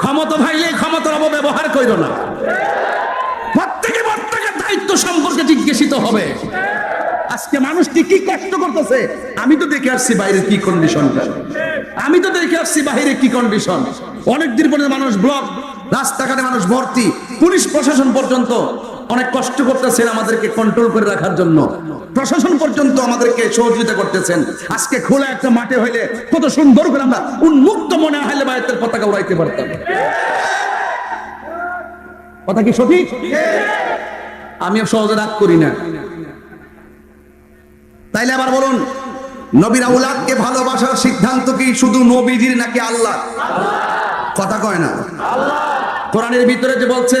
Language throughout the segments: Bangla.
ক্ষমতা ভাইলে ক্ষমতার অপব্যবহার করিল না। প্রত্যেকে প্রত্যেকের দায়িত্ব সম্পর্কে জিজ্ঞাসিত হবে। আজকে মানুষটি কি কষ্ট করতেছে? আমি তো দেখে আসছি বাইরে কি কন্ডিশনটা আমি তো দেখে আসছি বাইরে কি কন্ডিশন অনেক দিন পরে মানুষ ব্লক রাস্তাঘাটে মানুষ ভর্তি, পুলিশ প্রশাসন পর্যন্ত অনেক কষ্ট করতেছেন আমাদেরকে কন্ট্রোল করে রাখার জন্য। প্রশাসন পর্যন্ত আমাদেরকে সহযোগিতা করতেছেন। আজকে খোলা একটা মাঠে হইলে কত সুন্দর করে আমরা উন্মুক্ত মনে হাইলে বায়তের পতাকা উড়াইতে পারতাম। কথা কি সঠিক? আমিও সহজে রাগ করি না। তাইলে আবার বলুন, নবীর আউলাদকে ভালোবাসার সিদ্ধান্ত কি শুধু নবীজির নাকি আল্লাহ? কথা কয় না। কোরআনের ভিতরে যে বলছে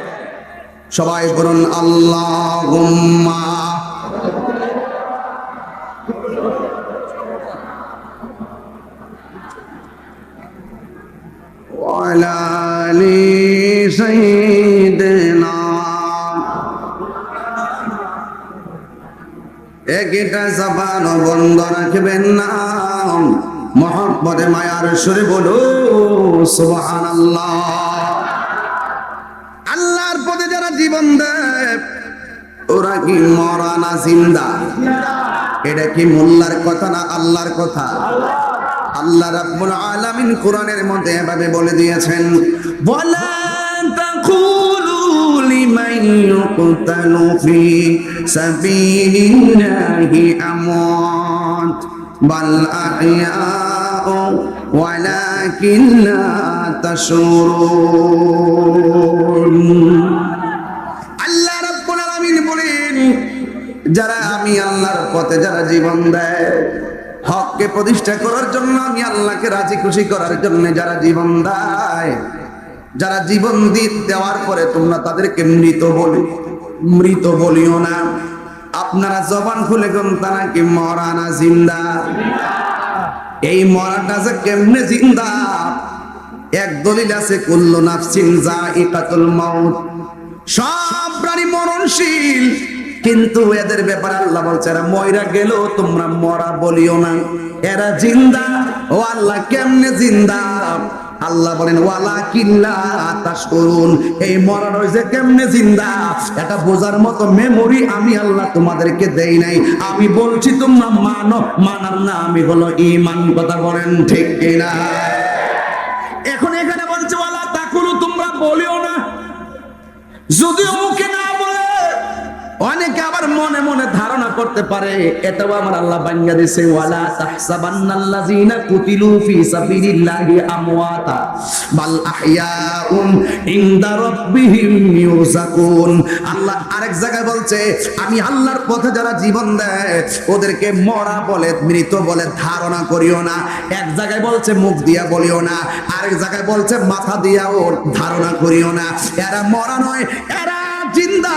সবাই বলুন আল্লাহ একটা জাপান বন্ধ রাখবেন না। মহাপদে মায়ার সুরে বলো সুবাহ আল্লাহ জীবন ওরা কি মরা না জিন্দা? এটা কি মোল্লার কথা না আল্লাহর কথা? আল্লাহ রাব্বুল আলামিন কোরআনের মধ্যে এভাবে বলে দিয়েছেন বলা তাকুলু লিমান ইউকতালু ফি সাবিলিল্লাহি আমওয়াত, বাল আহয়াউ ওয়ালাকিন লা তাশুরুন যারা আমি আল্লাহর পথে যারা জীবন দেয়, হককে প্রতিষ্ঠা করার জন্য আমি আল্লাহকে রাজি খুশি করার জন্য যারা জীবন দেয়, যারা জীবন দেওয়ার পরে তোমরা তাদেরকে মৃত বলি, মৃত বলিও না। আপনারা জবান খুলে গমতা নাকি মরা না জিন্দা? এই মরাটা যে কেমনে জিন্দা? এক দলিল আছে, কুল্লু নাফসিন জাইকাতুল মাউত। সব প্রাণী মরণশীল। কিন্তু এদের ব্যাপারে আল্লাহ বলছে, এরা ময়রা গেল, তোমরা মরা বলিও না। এরা জিন্দা, ও আল্লাহ কেমনে জিন্দা? আল্লাহ বলেন, ওয়ালা কিল্লা তাশকুরুন, এই মরার হইছে কেমনে জিন্দা? এটা বোঝার মতো মেমোরি আমি আল্লাহ তোমাদেরকে দেই নাই। আমি বলছি, তোমরা মানো, মানার না, আমি হলো ঈমান। কথা বলেন ঠিক কিনা? এখন এখানে বলছে, ওয়ালা তাকুলু, তোমরা বলিও না। যদিও মুখে অনেকে আবার মনে মনে ধারণা করতে পারে, এটাও আমার আল্লাহ বানিয়ে দিয়েছে, ওয়ালা তাহসাবান্নাল্লাযিনা কুতিলু ফি সাবিলিল্লাহি আমওয়াতা, বাল আহইয়াউন ইনদা রাব্বিহিম ইউরযাকুন আল্লাহ আরেক জায়গায় বলছে, আমি আল্লাহর পথে যারা জীবন দেয়, ওদেরকে মরা বলে, মৃত বলে ধারণা করিও না। এক জায়গায় বলছে, মুখ দিয়া বলিও না। আরেক জায়গায় বলছে, মাথা দিয়াও ধারণা করিও না। এরা মরা নয়, এরা জিন্দা।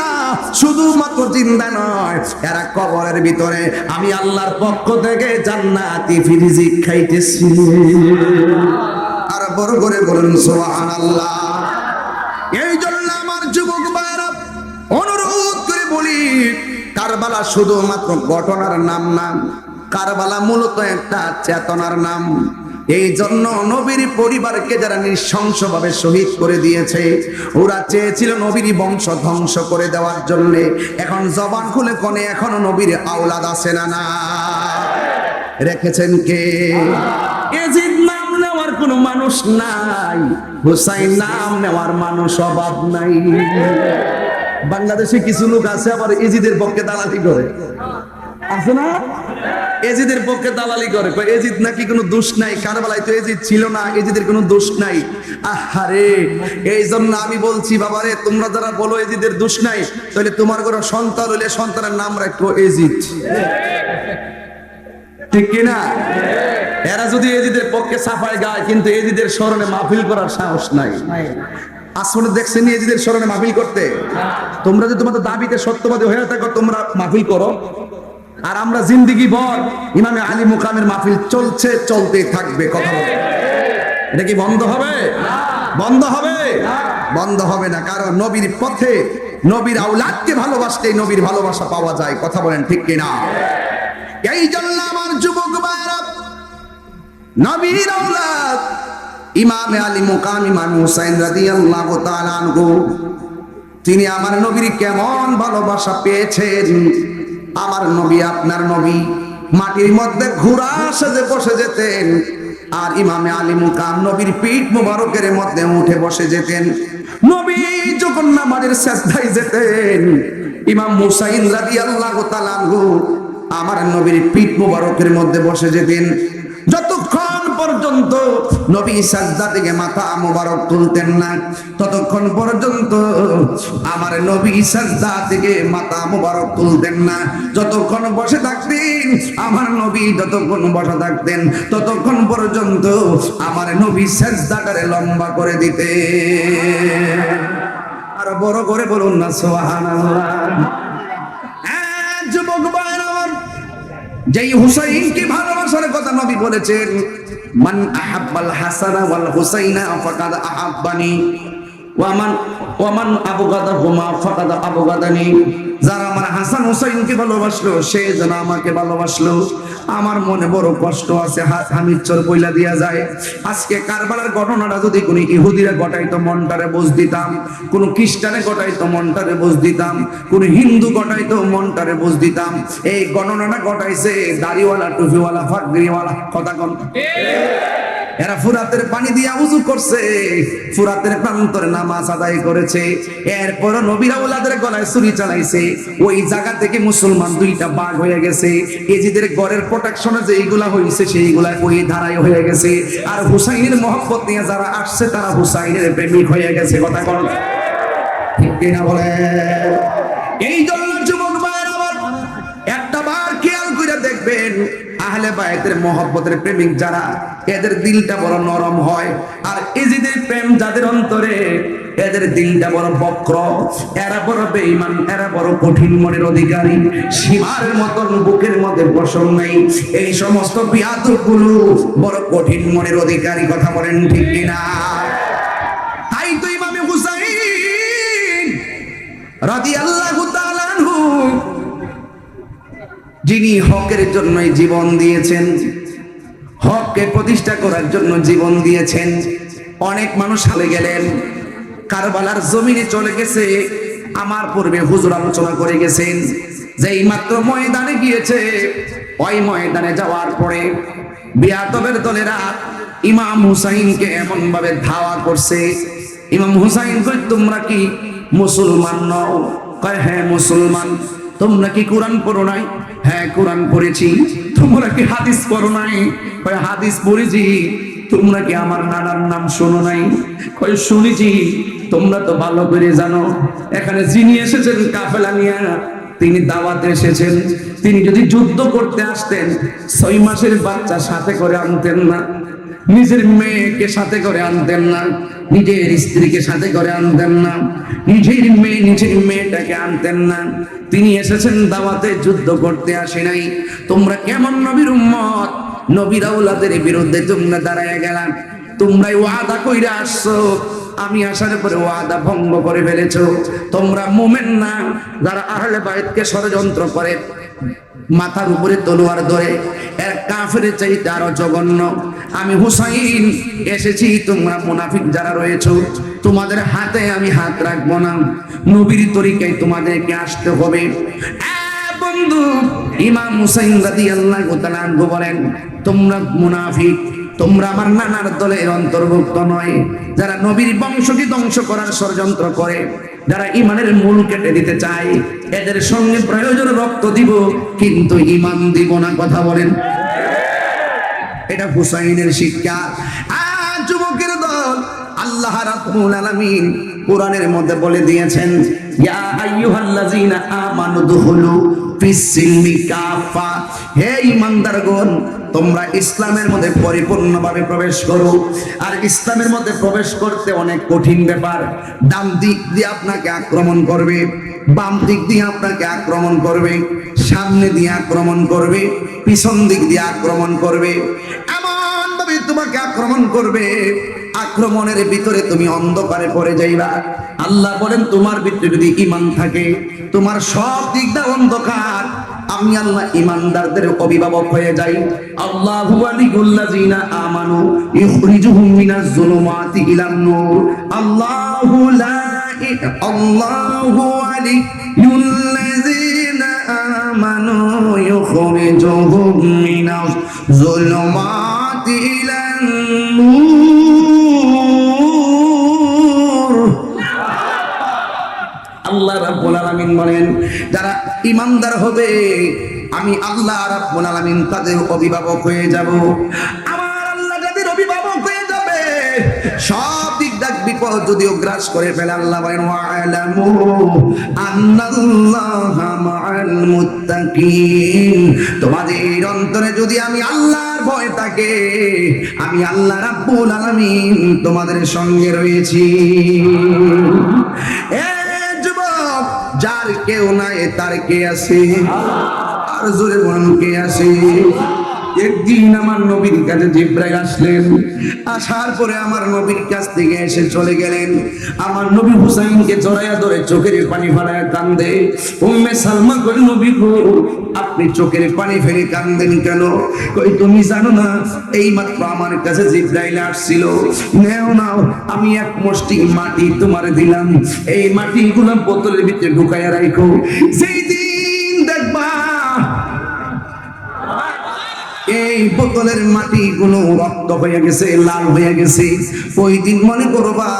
শুধুমাত্র জিন্দা নয়, এরা কবরের ভিতরে। আমি আল্লাহর পক্ষ থেকে জান্নাতি ফিরিজি খাইতেছি। আর বড় করে বলুন, সুবহানাল্লাহ। এই জন্য আমার যুবক ভাইরা অনুরোধ করে বলি, কারবালা শুধুমাত্র ঘটনার নাম না, কারবালা মূলত একটা চেতনার নাম। এই জন্য নবীর পরিবারকে যারা নৃশংসভাবে শহীদ করে দিয়েছে, ওরা চেয়েছিল নবীর বংশ ধ্বংস করে দেওয়ার জন্য। এখন জবান খুলে কোনে, এখনও নবীর আওলাদ আছে না না? রেখেছেন কে? এজিদ নাম নেওয়ার কোনো মানুষ নাই, হুসাইন নাম নেওয়ার মানুষ অভাব নাই। বাংলাদেশে কিছু লোক আছে আবার এজিদের পক্ষে দালালি করে। আছে না? এজিদের পক্ষে দালালি করে। এজিদ নাকি কোনো দোষ নাই? কারবালায় তো এজিদ ছিল না, এজিদের কোনো দোষ নাই। আহারে এই জন্য আমি বলছি, বাবারে, তোমরা যারা বলো এজিদের দোষ নাই, তাহলে তোমার কোনো সন্তান হলে সন্তানের নাম রাখো এজিদ। ঠিক কিনা এরা যদি এজিদের পক্ষে সাফায় গায়, কিন্তু এজিদের স্মরণে মাহফিল করার সাহস নাই। আসলে দেখছেন এজিদের স্মরণে মাহফিল করতে? তোমরা যে তোমাদের দাবিতে সত্যবাদী হয়ে থাকো, তোমরা মাহফিল করো। আর আমরা জিন্দিগি ভর ইমামে আলী মুকামের মাহফিল চলছে, চলতে থাকবে, কথা বলে। এটা কি বন্ধ হবে? বন্ধ হবে? বন্ধ হবে না, কারণ নবীর পথে নবীর আউলাদকে ভালোবাসতে নবীর ভালোবাসা পাওয়া যায়, কথা বলেন ঠিক কিনা? এই জন্য আমার যুবক ভাইরা নবীর আউলাদ ইমামে আলী মুকাম ইমাম হুসাইন রাদিয়াল্লাহু তাআলা আনহু, তিনি আমার নবীর কেমন ভালোবাসা পেয়েছেন? আমার নবী, আপনার নবী, মাটির মধ্যে ঘোড়া সেজে বসে যেতেন। আর ইমামে আলী মুকাম নবীর পিঠ মুবারকের মধ্যে উঠে বসে যেতেন। নবী যখন নামাজের শেষদায় যেতেন, ইমাম মুসাইন রাদিয়াল্লাহু তাআলা আমার নবীর পিঠ মুবারকের মধ্যে বসে যেতেন। যতক্ষণ পর্যন্ত নবী সাজদা থেকে মাথা মোবারক তুলতেন না। ততক্ষণ পর্যন্ত আমার নবী সাজদা থেকে মাথা মোবারক তুলতেন না। যতক্ষণ বসে থাকতেন আমার নবী যতক্ষণ বসে থাকতেন ততক্ষণ পর্যন্ত আমার নবী সাজদাটারে লম্বা করে দিতে আর বড় করে বলুন না সুবহানাল্লাহ। হ্যাঁ, যুবক যেই হুসাইনকে ভালোবাসার কথা নবী বলেছেন মান আহাব্বাল হাসানা ওয়াল হুসাইনা ফাকাদ আহাব্বানি ওয়ামান ওয়ামান আবগাদাহুমা, ফাকাদ আবগাদানি। যারা আমার হাসান হুসাইনকে ভালোবাসলো, সে যেন আমাকে ভালোবাসলো। আমার মনে বড় কষ্ট আছে হামিদ চর বইলা দিয়া যায়। আজকে কারবালার ঘটনাটা যদি কোনো ইহুদিরা ঘটাইতো, মনটারে বুঝ দিতাম। কোন খ্রিস্টানে ঘটাইতো, মনটারে বুঝ দিতাম। কোন হিন্দু ঘটাইতো, মনটারে বুঝ দিতাম। এই গণনাটা ঘটাইছে দাড়িওয়ালা, টুপিওয়ালা ফাগরিওয়ালা কথা কোন। এরা ফুরাতের পানি দিয়া উজু করছে, ফুরাতের প্রান্তরে নামাজ আদায় করেছে। এরপর নবীরা ওলাদের গলায় ছুরি চালাইছে। ওই জায়গা থেকে মুসলমান দুইটা বাঘ হয়ে গেছে। এজিদের গড়ের প্রোটেকশনে যেইগুলা হয়েছে সেইগুলা ওই ধারায় হয়ে গেছে। আর হুসাইনের মহব্বত নিয়ে যারা আসছে, তারা হুসাইনের প্রেমিক হয়ে গেছে। কথা কন ঠিক কিনা বলে এই জন্য আহলে বায়তের মহব্বতের প্রেমিক যারা, এদের দিলটা বড় নরম হয়। আর এজিদের প্রেম যাদের অন্তরে, এদের দিলটা বড় বক্র। এরা বড় বেঈমান, এরা বড় কঠিন মনের অধিকারী। সীমার মতন বুকের মধ্যে বসন নাই। এই সমস্ত বিয়াদগুলো বড় কঠিন মনের অধিকারী, কথা বলেন ঠিক কিনা? তাই তো ইমামে হুসাইন রাদিয়াল্লাহু তাআলা আনহু যিনি হকের জন্য জীবন দিয়েছেন, হককে প্রতিষ্ঠা করার জন্য জীবন দিয়েছেন। অনেক মানুষ হালে গেলেন, কারবালার জমিনে চলে গেছে, আমার পূর্বে হুজুর আলোচনা করে গেছেন যে মাত্র ময়দানে গিয়েছে, ওই ময়দানে যাওয়ার পরে বিয়াতবের দলেরা ইমাম হুসাইনকে এমন ভাবে ধাওয়া করছে। ইমাম হুসাইন কই তোমরা কি মুসলমান নও? কয় হ্যাঁ মুসলমান। তোমরা কি কোরআন পড়ো নাই? হ্যাঁ কোরআন পড়েছি। তোমরা কি হাদিস পড়ো নাই? হাদিস পড়েছি। তোমরা কি আমার নানার নাম শোনো নাই? কয়, শুনেছি। তোমরা তো ভালো করে জানো। এখানে যিনি এসেছেন, কাফেলা নিয়ে তিনি দাওয়াতে এসেছেন। তিনি যদি যুদ্ধ করতে আসতেন, ছয় মাসের বাচ্চা সাথে করে আনতেন না। নিজের মেয়েকে সাথে করে আনতেন না, নিজের স্ত্রীকে সাথে করে আনতেন না, নিজের মেয়ে নিজের মেয়েটাকে আনতেন না। তিনি এসেছেন দাওয়াতে, যুদ্ধ করতে আসে নাই। তোমরা কেমন নবীর উম্মত? নবীর বিরুদ্ধে তোমরা দাঁড়ায় গেলাম। তোমরাই ওয়াদা কইরা আসছো। আমি আসার পরে ওয়াদা ভঙ্গ করে ফেলেছো। তোমরা মোমেন না, যারা আহলে বাইতকে ষড়যন্ত্র করে। মাথার উপরে তলোয়ার ধরে। এর কাফের চাইতে আরও জঘন্য। আমি হুসাইন, এসেছি, তোমরা মুনাফিক যারা রয়েছে, তোমাদের হাতে আমি হাত রাখব না। নবীর তরিকায় তোমাদেরকে আসতে হবে। বন্ধু, ইমাম হুসাইন রাদিয়াল্লাহু তাআলা বলেন, তোমরা মুনাফিক তোমরা আমার নানার দলের অন্তর্ভুক্ত নয়। যারা নবীর বংশকে ধ্বংস করার ষড়যন্ত্র করে, যারা ইমানের মূল কেটে দিতে চায়, এদের সঙ্গে প্রয়োজন রক্ত দিব, কিন্তু ইমান দিব না, কথা বলেন। এটা হুসাইনের শিক্ষা। আর যুবকের দল আল্লাহ রাব্বুল আলামিন কোরআনের মধ্যে বলে দিয়েছেন, ইয়া আইয়ুহাল্লাযীনা আমানু দুখুলু হে ঈমানদারগণ তোমরা ইসলামের মধ্যে পরিপূর্ণভাবে প্রবেশ করো। আর ইসলামের মধ্যে প্রবেশ করতে অনেক কঠিন ব্যাপার। ডান দিক দিয়ে আপনাকে আক্রমণ করবে, বাম দিক দিয়ে আপনাকে আক্রমণ করবে, সামনে দিয়ে আক্রমণ করবে, পিছন দিক দিয়ে আক্রমণ করবে। এমন ভাবে তোমাকে আক্রমণ করবে আক্রমণের ভিতরে তুমি অন্ধকারে পড়ে যাইবা। আল্লাহ বলেন, তোমার ভিতরে যদি ইমান থাকে, তোমার সব দিকটা অন্ধকার। আমি আল্লাহ ইমানদারদের অভিভাবক হয়ে যাই। আল্লাহু জুলুমাতি আলামিন বলেন, যারা ইমানদার হবে, আমি আল্লাহ রাব্বুল আলামিন তাদের অভিভাবক হয়ে যাব। আমার আল্লাহ যাদের অভিভাবক হয়ে যাবে, সব দিক দাগ বিপদ যদিও গ্রাস করে ফেলে, আল্লাহ বলেন, ওয়ালামু আন্নাল্লাহা মাআল মুত্তাকিন। তোমাদের অন্তরে যদি আমি আল্লাহর ভয় থাকে, আমি আল্লাহ রাব্বুল আলামিন তোমাদের সঙ্গে রয়েছি। এ যার কেউ নাই তার কে আছে? আর জোরে বলুন কে আছে? একদিন আমার নবীর কাছে জিব্রাইল আসলেন। আসার পরে আমার নবীর কাছ থেকে এসে চলে গেলেন। আমার নবী হুসাইনকে জড়াইয়া ধরে চোখের পানি ফালাইয়া কান্দে। উম্মে সালমা কই নবী গো, আপনি চোখের পানি ফেলে কান্দেন কেন? কই তুমি জানো না এই মাত্র আমার কাছে জিব্রাইল আসছিল। নেও নাও, আমি এক মুষ্টি মাটি তোমার দিলাম। এই মাটিগুলো বোতলের ভিতরে ঢুকাইয়া রাখো। যেই দিন এই বোতলের মাটি গুলো রক্ত হয়ে গেছে, লাল হয়ে গেছে। ওই দিন মনে করবা,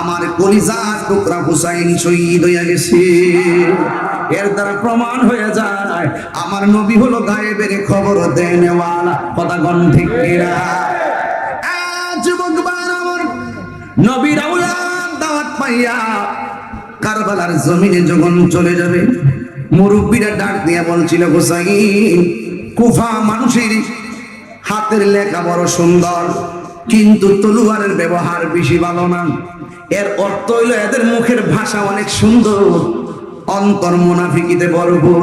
আমার কলিজার টুকরা হুসাইন শহীদ হয়ে গেছে। এর দ্বারা প্রমাণ হয়ে যায়, আমার নবী হলো গায়েবের খবর দেনেওয়ালা কথা গণ যুবক কারবালার জমিনে যখন চলে যাবে, মুরব্বীরা ডাক দিয়া বলছিল গোসাইন কুফা মানুষের হাতের লেখা বড় সুন্দর, কিন্তু তলুয়ারের ব্যবহার বেশি ভালো না। এর অর্থ হইল এদের মুখের ভাষা অনেক সুন্দর, অন্তর মুনাফিকিতে ভরপুর।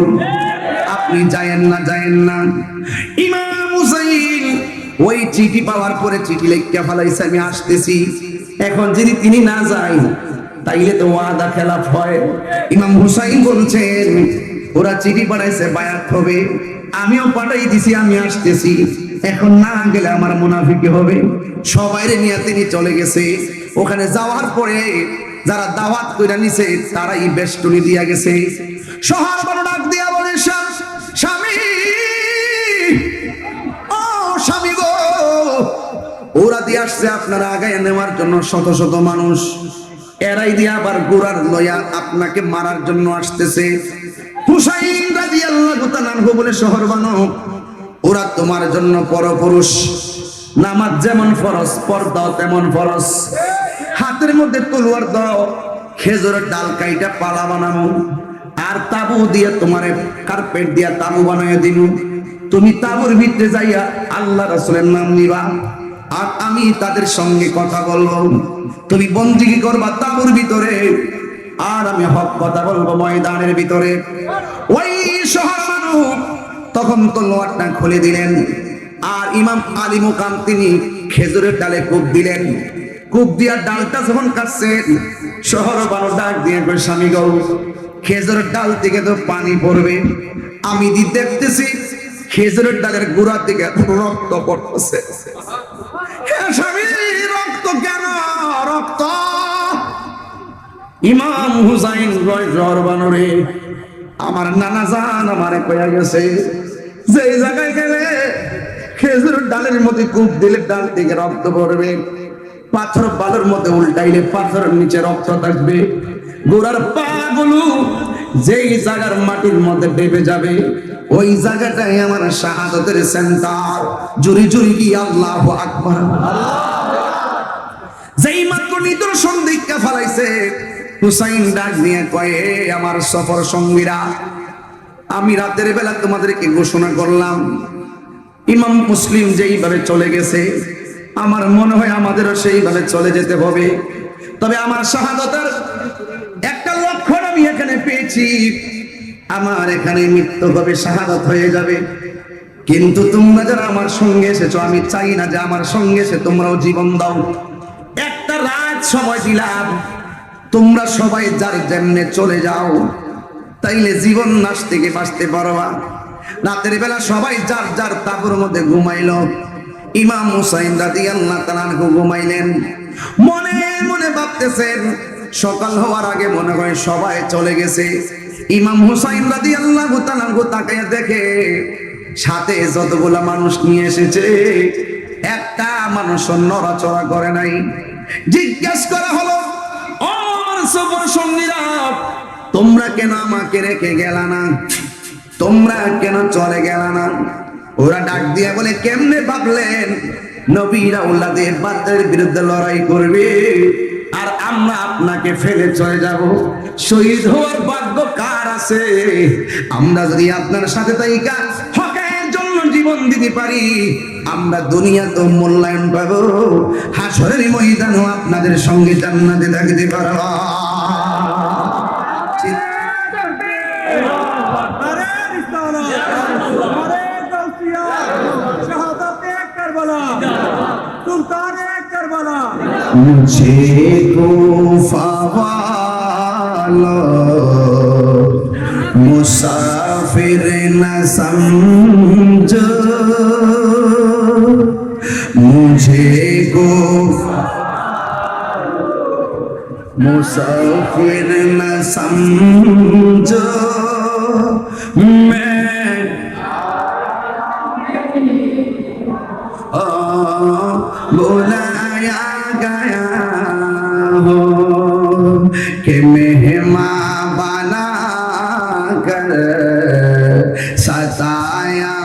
আপনি যায়েন না যায়েন না। ইমাম হুসাইন ওই চিঠি পাওয়ার পরে চিঠি লেখা ফেলাইছে, আমি আসতেছি। এখন যদি তিনি না যায়, তাইলে তো ওয়াদা খেলাফ হয়। ইমাম হুসাইন বলছেন, ওরা চিঠি পাঠাইছে, বায়াত হবে। আমিও পাঠাই দিছি, আমি আসতেছি। এখন না গেলে আমার মুনাফিকি হবে। সবাইরে নিয়ে তিনি চলে গেছে। ওখানে যাওয়ার পরে যারা দাওয়াত কইরা নিছে, তারাই বেষ্টনী দিয়া গেছে। শহর বড় ডাক দিয়া বলে স্বামী! ও স্বামী গো! ওরা দিয়ে আসছে আপনারা আগায় নেওয়ার জন্য শত শত মানুষ। এরাই দিয়ে আবার গোড়ার লয়া আপনাকে মারার জন্য আসতেছে। হুসাইন রাদিয়াল্লাহু তাআলা বলে, শহর বানো, ওরা তোমার জন্য পরপুরুষ। নামাজ যেমন ফরজ, পর্দাও তেমন ফরজ। হাতের মধ্যে তলোয়ার দাও, খেজুরের ডাল কাইটা পালা বানাবো আর তাবু দিয়ে তোমার কার্পেট দিয়া তাবু বানাইয়া দিনু তুমি তাবুর ভিতরে যাইয়া আল্লাহ রাসূলের নাম নিবা। আর আমি তাদের সঙ্গে কথা বলব। তুমি বন্দিগি করবা তাবুর ভিতরে। আর আমি হক কথা বলব ময়দানের ভিতরে। ওই শহর মানুষ তখন তো লোয়ারটা খুলে দিলেন। আর ইমাম আলী মুকাম তিনি খেজুরের ডালে কূপ দিলেন। কূপ দিয়া ডালটা যখন কাটছেন, শহর বারো ডাক দিয়ে স্বামী গৌ, খেজুরের ডাল থেকে তো পানি পড়বে। আমি দি দেখতেছি, খেজুরের ডালের গোড়ার দিকে রক্ত পড়তেছে। হে স্বামী, রক্ত কেন? রক্ত ইমাম হুসাইন জ্বর বানরে। আমার নানা জান আমারে কয়া গেছে, যে জায়গায় গেলে খেজুর ডালের মধ্যে কূপ দিলে ডাল থেকে রক্ত পড়বে, পাথর বালুর মধ্যে উল্টাইলে পাথরের নিচে রক্ত থাকবে। গোড়ার পা গুলো যেই জায়গার মাটির মধ্যে ডেবে যাবে, ওই জায়গাটাই আমার শাহাদতের সেন্টার জুরি জুরি কি আল্লাহ আকবার। যেই মাত্র নিদর্শন দীক্ষা ফেলাইছে হুসাইন ডাক নিয়ে কয়ে "এ আমার সফর সঙ্গীরা, আমি রাতের বেলা তোমাদেরকে ঘোষণা করলাম, ইমাম মুসলিম যেইভাবে চলে গেছে, আমার মনে হয় আমাদেরও সেইভাবে চলে যেতে হবে। তবে আমার শাহাদতার একটা লক্ষণ আমি এখানে পেয়েছি, আমার এখানে মৃত্যু হবে, শাহাদত হয়ে যাবে। কিন্তু তোমরা যারা আমার সঙ্গে এসেছ, আমি চাই না যে আমার সঙ্গে এসে তোমরাও জীবন দাও। একটা রাত সময় দিলাম তোমরা সবাই যার যেমনে চলে যাও, তাইলে জীবন নাশ থেকে বাঁচতে পারবা রাতের বেলা সবাই যার যার তাবুর মধ্যে ঘুমাইলো। ইমাম হুসাইন রাজি আল্লাহ তালানহু ঘুমাইলেন। মনে মনে ভাবতেছেন, সকাল হওয়ার আগে মনে হয় সবাই চলে গেছে। ইমাম হুসাইন রাজি আল্লাহ তালানহু তাকায় দেখে, সাথে যতগুলা মানুষ নিয়ে এসেছে, একটা মানুষ নড়াচড়া করে নাই। জিজ্ঞেস করা হলো তোমরা কেন আমাকে রেখে গেলা না? তোমরা কেন চলে গেল না? ওরা ডাক দিয়া বলে, কেমনে ভাবলেন? নবীরা উল্লাদের বিরুদ্ধে লড়াই করবে। আর আমরা আপনাকে ফেলে চলে যাব। শহীদ হওয়ার ভাগ্য কার আছে? আমরা যদি আপনার সাথে তাইকা হকের জন্য জীবন দিতে পারি, আমরা দুনিয়া তো মূল্যায়ন পাবো। হাসরের ময়দানও আপনাদের সঙ্গে জান্নাতে থাকতে পারব আরে রিস্তাওয়ালা আরে গাউসিয়া শাহাদাত এক কারবালা সুলতান এক কারবালা मुझे कोफा वालो मुसाफिर न समझो मुझे को मुसाफिर न समझो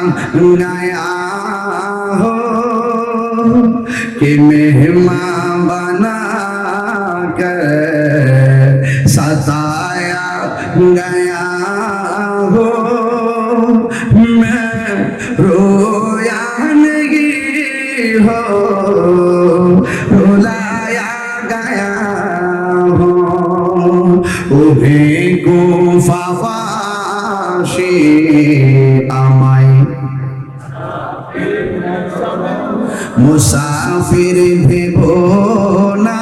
सताया गया हो कि मेहमान बना कर सताया गया हो मैं रोया नहीं हो रुलाया गया हो उभे को ফাফাশি আমায় মুসাফির ভেব না।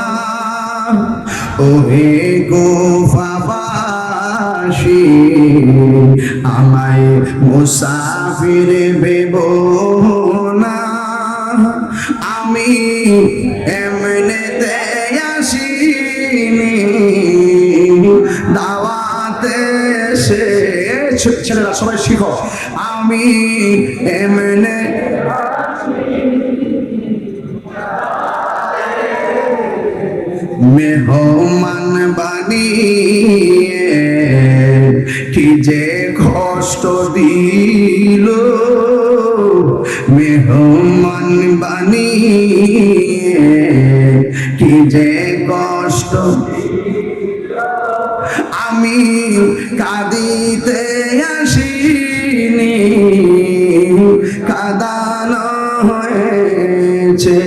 ওহে গো ফাবাসি আমায় মুসাফির ভেব না। আমি এমনিতে আসিনি দাওয়াতে ছেলেরা, সবাই শিখো। আমি এমনে মেহমান বানিয়ে কি যে কষ্ট দিল। মেহমান বানিয়ে কি যে কষ্ট আমি কাঁদিতে আসিনি, কাদানো হয়েছে।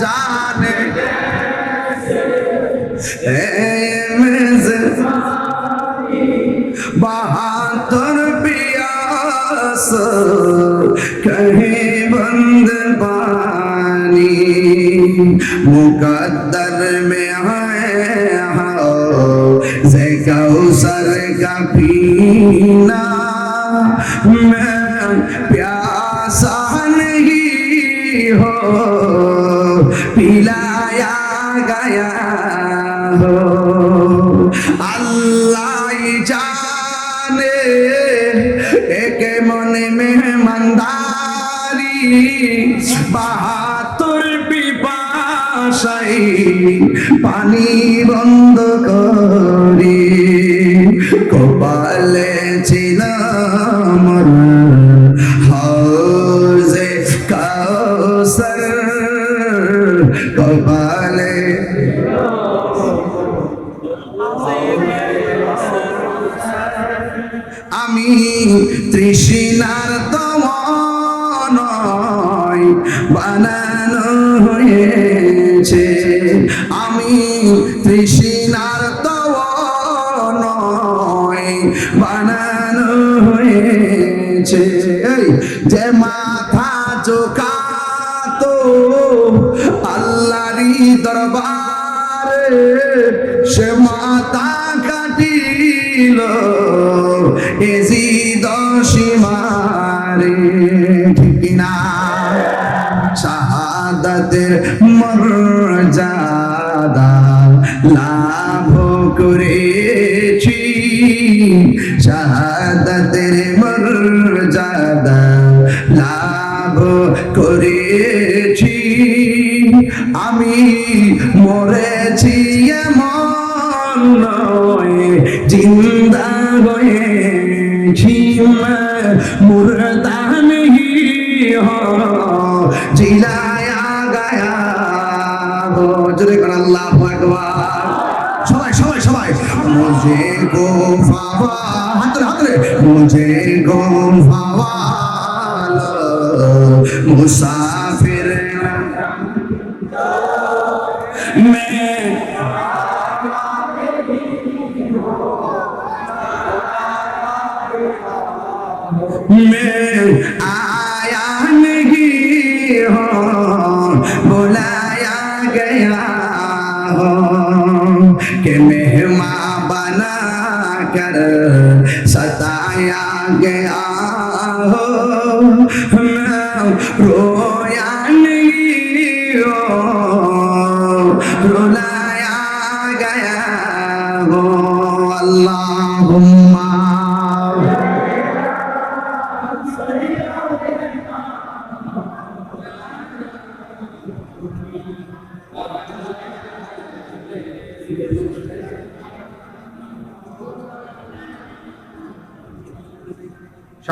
जाने। बहादुर पियास कहे बंद पानी मुकद्दर में है हो कौसर का पीना। मैं प्यासा नहीं हो पिलाया गया हो अल्लाह ही जाने एक मन में मंदारी बहातुर पिपाशी আশাই পানি বন্ধ করি কপালে ছিলাম যে মাথা চোখাতো আল্লাহরি দরবারে, সে মাথা কাটিল এজি দশিমারে ঠিক না শাহাদাতের মর্যাদা লাভ করেছি। শাহাদাতের মর্যাদা করেছি। আমি মরেছি এমন জিন্দা হয়েছি মুর্দা জিলায়া গায়া জোরে কর, আল্লাহ সবাই সবাই সবাই মুঝে গো হাতরে হাতরে মুঝে গো मुसाफिर। मैं मैं आया नहीं हो, बुलाया गया हो, कि मेहमा बना कर सताया गया रुलाया गया हो अल्लाहुम्मा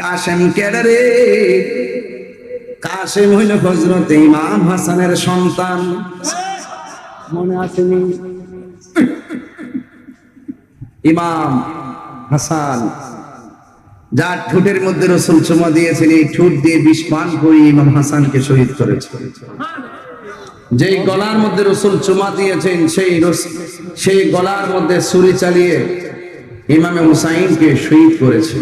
কাশেম কেডা কাশেম হইল হজরত ইমাম হাসানের সন্তান। মনে আসেনি ইমাম হাসান, যার ঠোঁটের মধ্যে রসুল চুমা দিয়েছেন, এই ঠোঁট দিয়ে বিষ পান করে ইমাম হাসানকে শহীদ করেছে। যেই গলার মধ্যে রসুল চুমা দিয়েছেন, সেই সেই গলার মধ্যে ছুরি চালিয়ে ইমামে হুসাইনকে শহীদ করেছে।